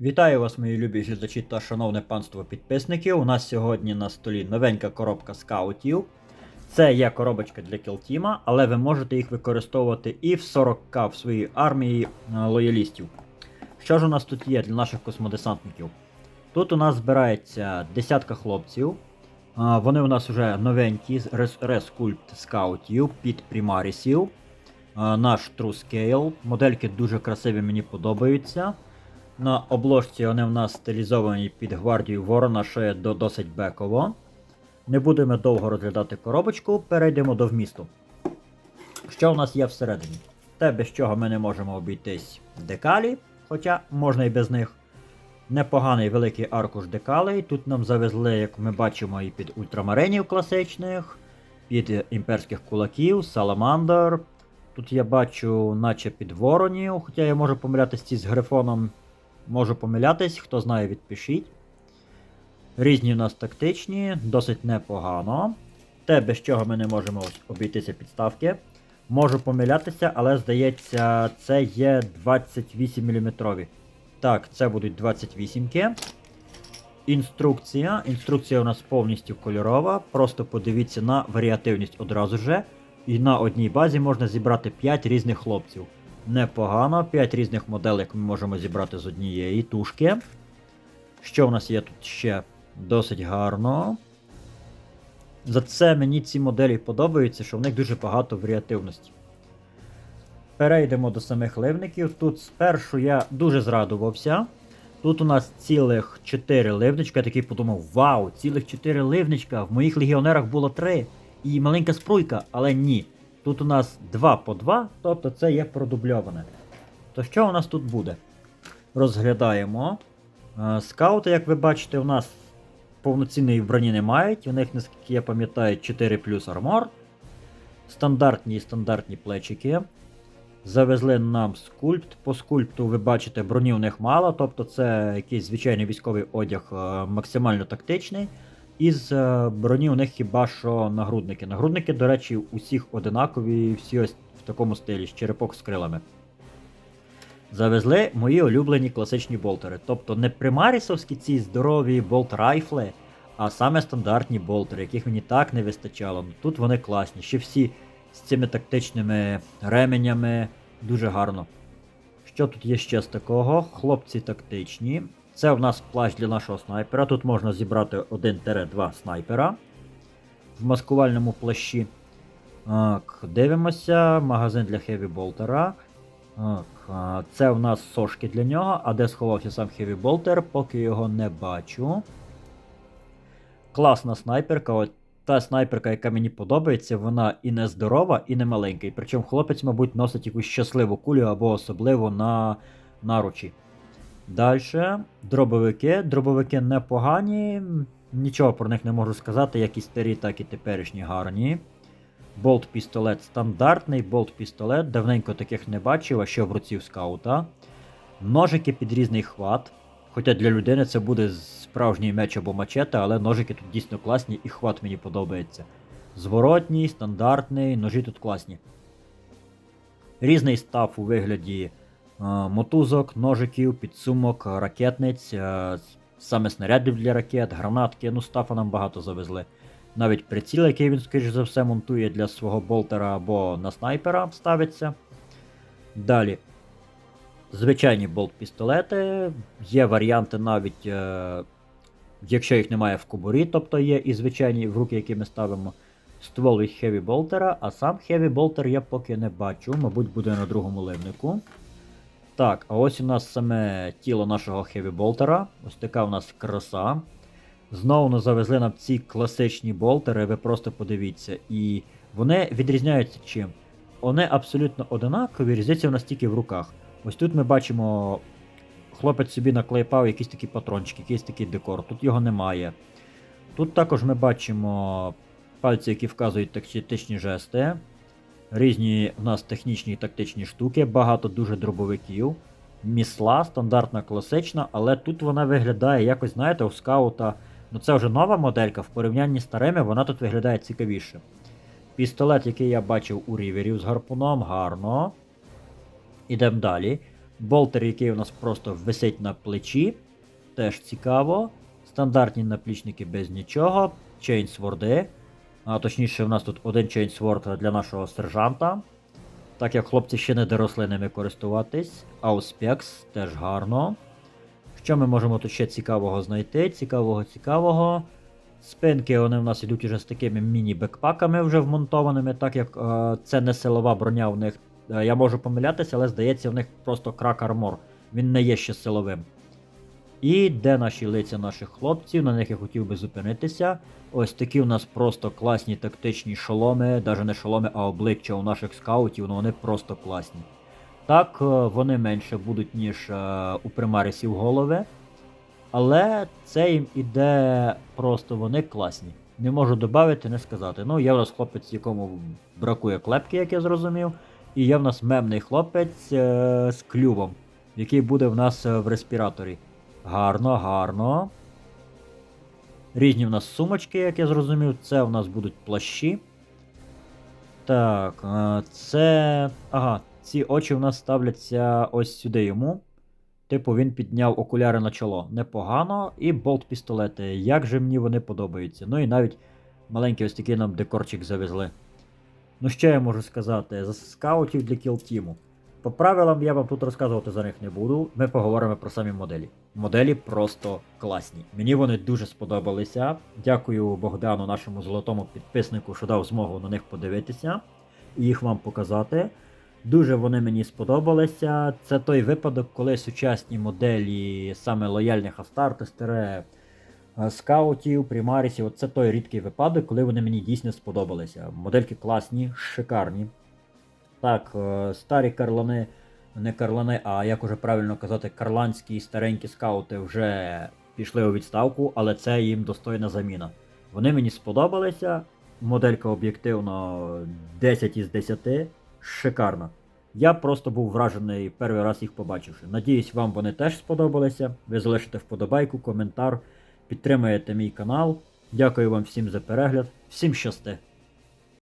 Вітаю вас, мої любі глядачі та шановне панство підписників. У нас сьогодні на столі новенька коробка скаутів. Це є коробочка для кілтіма, але ви можете їх використовувати і в 40к в своїй армії е, лоялістів. Що ж у нас тут є для наших космодесантників? Тут у нас збирається десятка хлопців. Вони у нас вже новенькі, з рес- рескульпт скаутів під примарісів. Наш True Scale. Модельки дуже красиві, мені подобаються. На обложці вони в нас стилізовані під гвардію Ворона, що є досить беково. Не будемо довго розглядати коробочку, перейдемо до вмісту. Що у нас є всередині? Те, без чого ми не можемо обійтись декалі, хоча можна і без них. Непоганий великий аркуш декалей. Тут нам завезли, як ми бачимо, і під ультрамаринів класичних, під імперських кулаків, саламандр. Тут я бачу, наче під воронів, хоча я можу помилятися з грифоном. Можу помилятись, хто знає, відпишіть. Різні у нас тактичні, досить непогано. Те, без чого ми не можемо обійтися підставки. Можу помилятися, але здається, це є 28 мм. Так, це будуть 28 ки Інструкція. Інструкція у нас повністю кольорова. Просто подивіться на варіативність одразу же. І на одній базі можна зібрати 5 різних хлопців. Непогано, 5 різних моделей ми можемо зібрати з однієї тушки. Що в нас є тут ще досить гарно. За це мені ці моделі подобаються, що в них дуже багато варіативності. Перейдемо до самих ливників. Тут спершу я дуже зрадувався. Тут у нас цілих 4 ливничка. Я такий подумав: вау, цілих 4 ливничка. В моїх легіонерах було 3. І маленька спруйка, але ні. Тут у нас 2 по 2, тобто це є продубльоване. То що у нас тут буде? Розглядаємо. Е, Скаути, як ви бачите, у нас повноцінної броні не мають. У них, наскільки я пам'ятаю, 4 плюс армор. Стандартні і стандартні плечики. Завезли нам скульпт. По скульпту ви бачите, броні у них мало, тобто це якийсь звичайний військовий одяг е, максимально тактичний. Із е, броні у них хіба що нагрудники. Нагрудники, до речі, усіх одинакові, всі ось в такому стилі, з черепок з крилами. Завезли мої улюблені класичні болтери. Тобто не примарісовські ці здорові болт-райфли, а саме стандартні болтери, яких мені так не вистачало. Ну, Тут вони класні. Ще всі з цими тактичними ременями. Дуже гарно. Що тут є ще з такого? Хлопці тактичні. Це в нас плащ для нашого снайпера. Тут можна зібрати 1-2 снайпера в маскувальному плащі. Так, дивимося. Магазин для хеві болтера. Так, це в нас сошки для нього, а де сховався сам хеві болтер, поки його не бачу. Класна снайперка. От та снайперка, яка мені подобається, вона і не здорова, і не маленька. Причому хлопець, мабуть, носить якусь щасливу кулю або особливо на наручі. Далі. Дробовики. Дробовики непогані. Нічого про них не можу сказати, як і старі, так і теперішні гарні. Болт-пістолет стандартний, болт-пістолет. Давненько таких не бачив, а ще в руці в скаута. Ножики під різний хват. Хоча для людини це буде справжній меч або мачете, але ножики тут дійсно класні і хват мені подобається. Зворотній, стандартний, ножі тут класні. Різний став у вигляді мотузок, ножиків, підсумок, ракетниць, е, саме снарядів для ракет, гранатки, ну стафа нам багато завезли. Навіть приціл, який він, скоріш за все, монтує для свого болтера або на снайпера ставиться. Далі. Звичайні болт-пістолети. Є варіанти навіть, е, якщо їх немає в кобурі, тобто є і звичайні в руки, які ми ставимо. Ствол від Heavy болтера, а сам Heavy болтер я поки не бачу, мабуть, буде на другому ливнику. Так, а ось у нас саме тіло нашого Heavy болтера. Ось така у нас краса. Знову нас завезли нам ці класичні болтери, ви просто подивіться. І вони відрізняються чим? Вони абсолютно одинакові, різниця у нас тільки в руках. Ось тут ми бачимо, хлопець собі наклепав якісь такі патрончики, якийсь такий декор. Тут його немає. Тут також ми бачимо пальці, які вказують тактичні жести. Різні в нас технічні і тактичні штуки, багато дуже дробовиків. Місла, стандартна класична, але тут вона виглядає якось, знаєте, у скаута. Ну це вже нова моделька, в порівнянні з старими вона тут виглядає цікавіше. Пістолет, який я бачив у ріверів з гарпуном, гарно. Ідемо далі. Болтер, який у нас просто висить на плечі. Теж цікаво. Стандартні наплічники без нічого. Чейнсворди. А точніше, у нас тут один чейнсворд для нашого сержанта. Так як хлопці ще не доросли ними користуватись. Ауспекс теж гарно. Що ми можемо тут ще цікавого знайти? Цікавого, цікавого. Спинки вони в нас йдуть уже з такими міні-бекпаками вже вмонтованими, так як е, це не силова броня у них. Е, я можу помилятися, але здається, в них просто крак армор. Він не є ще силовим. І де наші лиця наших хлопців, на них я хотів би зупинитися. Ось такі у нас просто класні тактичні шоломи, навіть не шоломи, а обличчя у наших скаутів, ну вони просто класні. Так, е, вони менше будуть, ніж е, у примарисів голови. Але це їм іде просто вони класні. Не можу додати, не сказати. Ну, є в нас хлопець, якому бракує клепки, як я зрозумів. І є в нас мемний хлопець е- з клювом, який буде в нас в респіраторі. Гарно, гарно. Різні в нас сумочки, як я зрозумів. Це в нас будуть плащі. Так, е, це. Ага, ці очі в нас ставляться ось сюди йому. Типу, він підняв окуляри на чоло. Непогано. І болт-пістолети. Як же мені вони подобаються. Ну і навіть маленький ось такий нам декорчик завезли. Ну, що я можу сказати? За скаутів для кілтіму. По правилам я вам тут розказувати за них не буду. Ми поговоримо про самі моделі. Моделі просто класні. Мені вони дуже сподобалися. Дякую Богдану, нашому золотому підписнику, що дав змогу на них подивитися і їх вам показати. Дуже вони мені сподобалися. Це той випадок, коли сучасні моделі саме лояльних Астартес, е, скаутів, примарісів, це той рідкий випадок, коли вони мені дійсно сподобалися. Модельки класні, шикарні. Так, е, старі карлани, не карлани, а як уже правильно казати, карланські старенькі скаути вже пішли у відставку, але це їм достойна заміна. Вони мені сподобалися. Моделька об'єктивно 10 із 10. Шикарна. Я просто був вражений перший раз їх побачивши. Надіюсь, вам вони теж сподобалися. Ви залишите вподобайку, коментар, підтримаєте мій канал. Дякую вам всім за перегляд. Всім щасти!